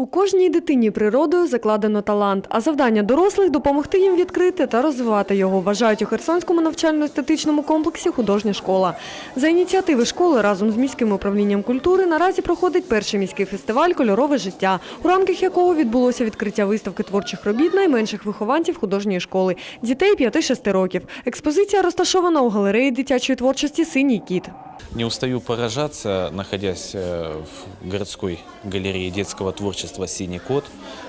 У кожній дитині природою закладено талант, а завдання дорослих допомогти їм відкрити та розвивати його, вважають у Херсонському навчально-естетичному комплексі художня школа. За ініціативи школи разом з міським управлінням культури наразі проходить перший міський фестиваль Кольорове життя, у рамках якого відбулося відкриття виставки творчих робіт найменших вихованців художньої школи дітей 5-6 років. Експозиція розташована у галереї дитячої творчості Синій кіт. Не устаю поражаться, находясь э, в городской галерее детского творчества «Синий кот».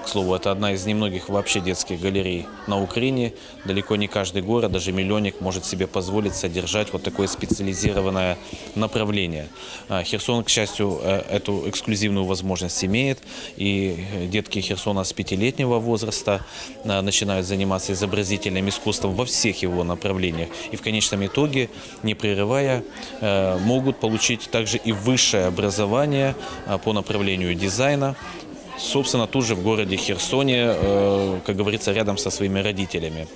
К слову, это одна из немногих вообще детских галерей на Украине. Далеко не каждый город, даже миллионник, может себе позволить содержать вот такое специализированное направление. А Херсон, к счастью, э, эту эксклюзивную возможность имеет. И э, детки Херсона с пятилетнего возраста э, начинают заниматься изобразительным искусством во всех его направлениях. И в конечном итоге, не прерывая, могут получить также и высшее образование э, по направлению дизайна, собственно, тут же в городе Херсоне, э, как говорится, рядом со своими родителями.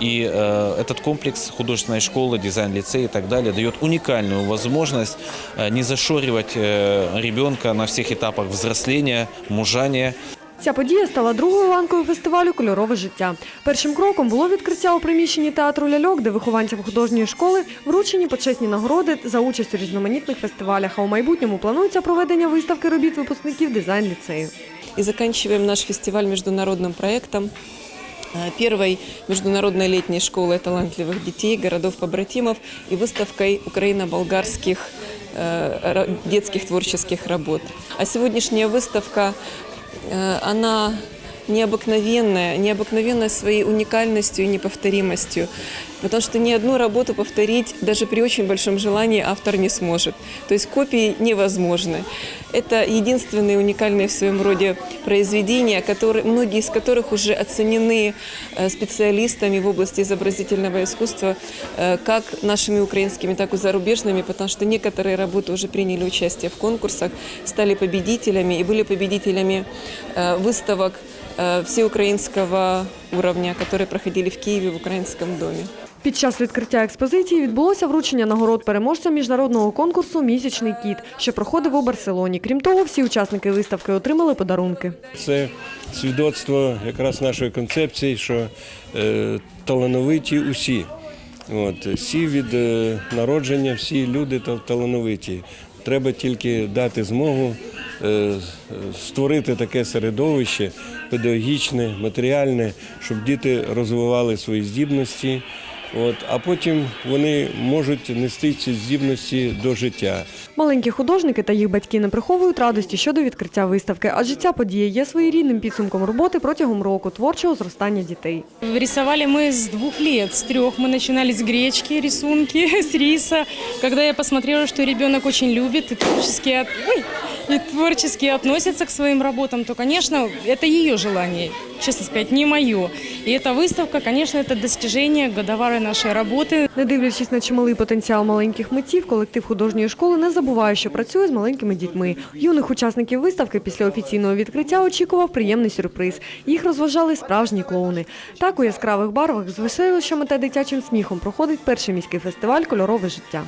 И э, этот комплекс художественной школы, дизайн-лицей и так далее дает уникальную возможность э, не зашоривать э, ребенка на всех этапах взросления, мужания, Ця подія стала другою ланкою фестивалю Кольорове життя. Першим кроком було відкриття у приміщенні театру ляльок, де вихованцям художньої школи вручені почесні нагороди за участь у різноманітних фестивалях. А у майбутньому планується проведення виставки робіт випускників дизайн-ліцею. И заканчиваем наш фестиваль международным проектом э, первой международной летней школы талантливых детей, городов-побратимов и выставкой украино-болгарских э, ра- детских творческих работ. А сегодняшняя выставка, э, она Необыкновенная, необыкновенная своей уникальностью и неповторимостью, потому что ни одну работу повторить даже при очень большом желании автор не сможет. То есть копии невозможны. Это единственные уникальные в своем роде произведения, которые, многие из которых уже оценены э, специалистами в области изобразительного искусства, э, как нашими украинскими, так и зарубежными, потому что некоторые работы уже приняли участие в конкурсах, стали победителями и были победителями э, выставок всеукраинского уровня, которые проходили в Киеве в Украинском доме. Під час відкриття експозиції відбулося вручення нагород переможцям міжнародного конкурсу Місячний кіт, що проходив у Барселоні. Крім того, всі учасники виставки отримали подарунки. Це свідоцтво якраз нашої концепції, що е, талановиті усі. От, всі від е, народження, всі люди та- талановиті. Треба тільки дати змогу е, створити таке середовище педагогічне, матеріальне, щоб діти розвивали свої здібності. От, а потім вони можуть нести ці здібності до життя. Маленькі художники та їх батьки не приховують радості щодо відкриття виставки, адже ця подія є своєрідним підсумком роботи протягом року творчого зростання дітей. Рисовали мы с двух лет, с трех. Мы начинали с гречки, рисунки, с риса. Когда я посмотрела, что ребенок очень любит и творчески, от- ой, и творчески относится к своим работам, то, конечно, это ее желание, честно сказать, не мое. И эта выставка, конечно, это достижение годоварой нашей работы. Не дивлячись на чималий потенціал маленьких митців, колектив художньої школи не забуває, що працює з маленькими дітьми. Юних учасників виставки після офіційного відкриття очікував приємний сюрприз. Їх розважали справжні клоуни. Так у яскравих барвах з веселищами та дитячим сміхом проходить перший міський фестиваль Кольорове життя.